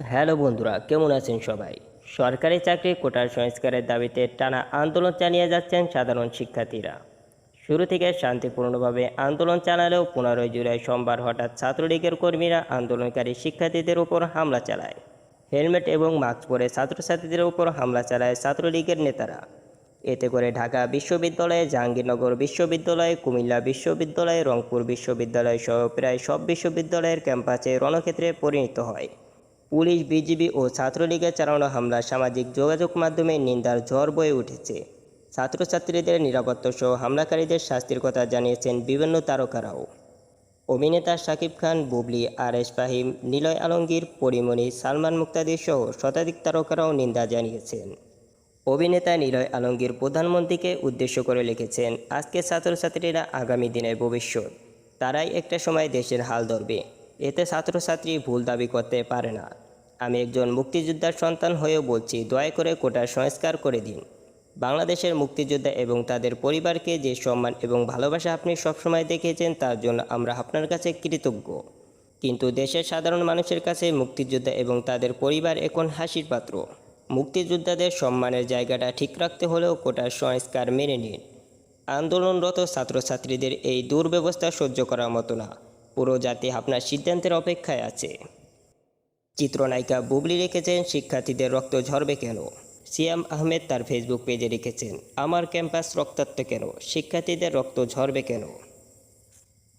Hello বন্ধুরা, কেমন আছেন সবাই? সরকারি চাকরি কোটার সংস্কারের দাবিতে টানা আন্দোলন চালিয়ে যাচ্ছেন সাধারণ শিক্ষার্থীরা। শুরু থেকে শান্তিপূর্ণভাবে আন্দোলন চালালেও পনেরোই জুলাই সোমবার হঠাৎ ছাত্রলীগের কর্মীরা আন্দোলনকারী শিক্ষার্থীদের উপর হামলা চালায়। হেলমেট এবং মাস্ক পরে ছাত্রছাত্রীদের উপর হামলা চালায় ছাত্রলীগের নেতারা। এতে করে ঢাকা বিশ্ববিদ্যালয়ে জাহাঙ্গীরনগর বিশ্ববিদ্যালয়, কুমিল্লা বিশ্ববিদ্যালয়, রংপুর বিশ্ববিদ্যালয় সহ প্রায় সব বিশ্ববিদ্যালয়ের ক্যাম্পাসে রণক্ষেত্রে পরিণত হয়। পুলিশ, বিজিবি ও ছাত্রলীগের চালানো হামলা সামাজিক যোগাযোগ মাধ্যমে নিন্দার ঝড় বয়ে উঠেছে। ছাত্রছাত্রীদের নিরাপত্তা সহ হামলাকারীদের শাস্তির কথা জানিয়েছেন বিভিন্ন তারকারাও। অভিনেতা শাকিব খান, বুবলি আর এস ফাহিম, নিলয় আলমগীর, পরিমণি, সালমান মুক্তাদি সহ শতাধিক তারকারাও নিন্দা জানিয়েছেন। অভিনেতা নিলয় আলমগীর প্রধানমন্ত্রীকে উদ্দেশ্য করে লিখেছেন, আজকে ছাত্রছাত্রীরা আগামী দিনের ভবিষ্যৎ। তারাই একটা সময় দেশের হাল ধরবে। এতে ছাত্রছাত্রী ভুল দাবি করতে পারে না। আমি একজন মুক্তিযোদ্ধার সন্তান হয়েও বলছি, দয়া করে কোটার সংস্কার করে দিন। বাংলাদেশের মুক্তিযোদ্ধা এবং তাদের পরিবারকে যে সম্মান এবং ভালোবাসা আপনি সবসময় দেখিয়েছেন তার জন্য আমরা আপনার কাছে কৃতজ্ঞ। কিন্তু দেশের সাধারণ মানুষের কাছে মুক্তিযোদ্ধা এবং তাদের পরিবার এখন হাসির পাত্র। মুক্তিযোদ্ধাদের সম্মানের জায়গাটা ঠিক রাখতে হলেও কোটার সংস্কার মেনে নিন। আন্দোলনরত ছাত্রছাত্রীদের এই দুর্ব্যবস্থা সহ্য করার মতো না। পুরো জাতি আপনার সিদ্ধান্তের অপেক্ষায় আছে। চিত্রনায়িকা বুবলি রেখেছেন, শিক্ষার্থীদের রক্ত ঝরবে কেন? সিয়াম আহমেদ তার ফেসবুক পেজে রেখেছেন, আমার ক্যাম্পাস রক্তাক্ত কেন? শিক্ষার্থীদের রক্ত ঝরবে কেন?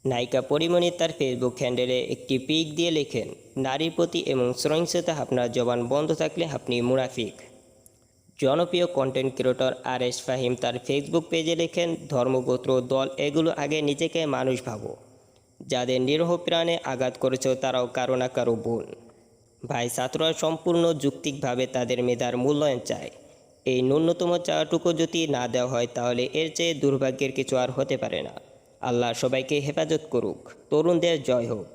নায়িকা পরিমণি তার ফেসবুক হ্যান্ডেলে একটি পিক দিয়ে লেখেন, নারীর প্রতি এবং সহিংসতা আপনার জবান বন্ধ থাকলে আপনি মুনাফিক। জনপ্রিয় content creator R S Fahim তার ফেসবুক পেজে লেখেন, ধর্মগোত্র, দল, এগুলো আগে নিজেকে মানুষ ভাবো। যাদের নিরহ প্রাণে আঘাত করেছ, তারাও কারও না কারও বোন ভাই ছাত্ররা সম্পূর্ণ যুক্তিকভাবে তাদের মেধার মূল্যায়ন চায়। এই ন্যূনতম চাওয়াটুকু যদি না দেওয়া হয়, তাহলে এর চেয়ে দুর্ভাগ্যের কিছু আর হতে পারে না। আল্লাহ সবাইকে হেফাজত করুক। তরুণদের জয় হোক।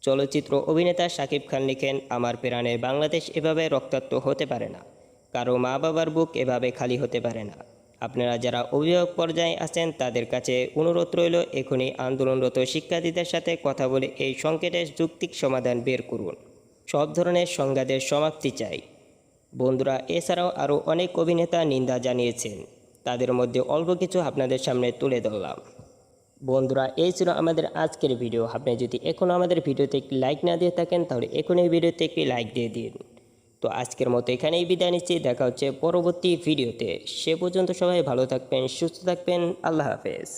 চলচ্চিত্র অভিনেতা শাকিব খান লিখেন, আমার প্রাণে বাংলাদেশ এভাবে রক্তাক্ত হতে পারে না। কারও মা বাবার বুক এভাবে খালি হতে পারে না। আপনারা যারা অভিভাবক পর্যায়ে আছেন, তাদের কাছে অনুরোধ রইল, এখনই আন্দোলনরত শিক্ষার্থীদের সাথে কথা বলে এই সংকটের যৌক্তিক সমাধান বের করুন। সব ধরনের সংঘাতের সমাপ্তি চাই। বন্ধুরা, এছাড়াও আরও অনেক অভিনেতা নিন্দা জানিয়েছেন। তাদের মধ্যে অল্প কিছু আপনাদের সামনে তুলে ধরলাম। বন্ধুরা, এই ছিল আমাদের আজকের ভিডিও। আপনি যদি এখনও আমাদের ভিডিওতে একটি লাইক না দিয়ে থাকেন, তাহলে এখনই ভিডিওতে একটি লাইক দিয়ে দিন। তো আজকের মতো এখানেই বিদায় নিচ্ছি, দেখা হচ্ছে পরবর্তী ভিডিওতে। সে পর্যন্ত সবাই ভালো থাকবেন, সুস্থ থাকবেন, আল্লাহ হাফেজ।